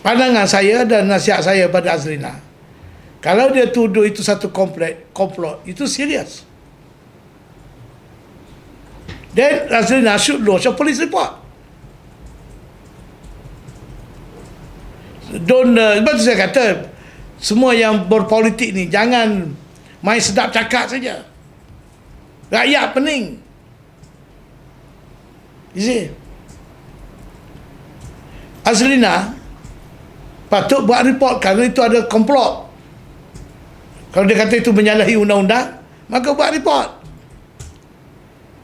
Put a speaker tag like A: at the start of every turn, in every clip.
A: Pandangan saya dan nasihat saya pada Azrina. Kalau dia tuduh itu satu komplek, komplot, itu serius. Then Azrina should lodge a police report. Don't, uh, sebab tu saya kata, semua yang berpolitik ni, jangan main sedap cakap saja. Rakyat pening. You see? Patut buat report kalau itu ada komplot. Kalau dia kata itu menyalahi undang-undang, maka buat report.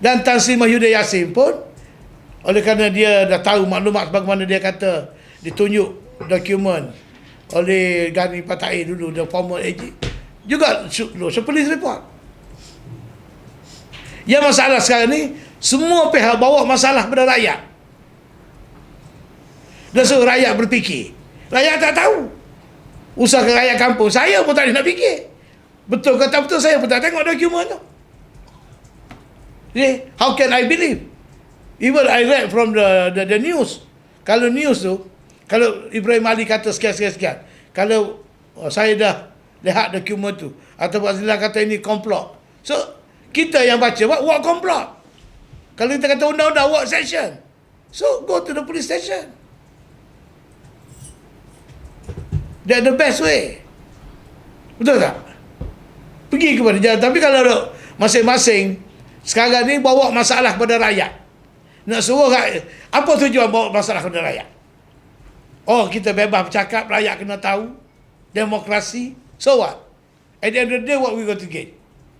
A: Dan Tan Sri Mahyuddin Yassin pun oleh kerana dia dah tahu maklumat bagaimana dia kata ditunjuk dokumen oleh Gani Patai dulu the former AG juga no, so police report yang masalah sekarang ni semua pihak bawa masalah pada rakyat dan suruh rakyat berfikir rakyat tak tahu usaha rakyat kampung saya pun tak nak fikir betul kata betul saya pun tak tengok dokumen tu See, how can I believe? Even I read from the, the the news. Kalau news tu, kalau Ibrahim Ali kata sekian-sekian-sekian, kalau oh, saya dah lihat dokumen tu, atau Azila kata ini komplot. So, kita yang baca, what komplot? Kalau kita kata undang-undang, what section? So, go to the police station. That's the best way. Betul tak? Pergi kepada jalan. Tapi kalau masing-masing sekarang ni bawa masalah kepada rakyat. Nak suruh rakyat. Apa tujuan bawa masalah kepada rakyat? Oh, kita bebas bercakap, rakyat kena tahu. Demokrasi. So what? At the end of the day, what we going to get?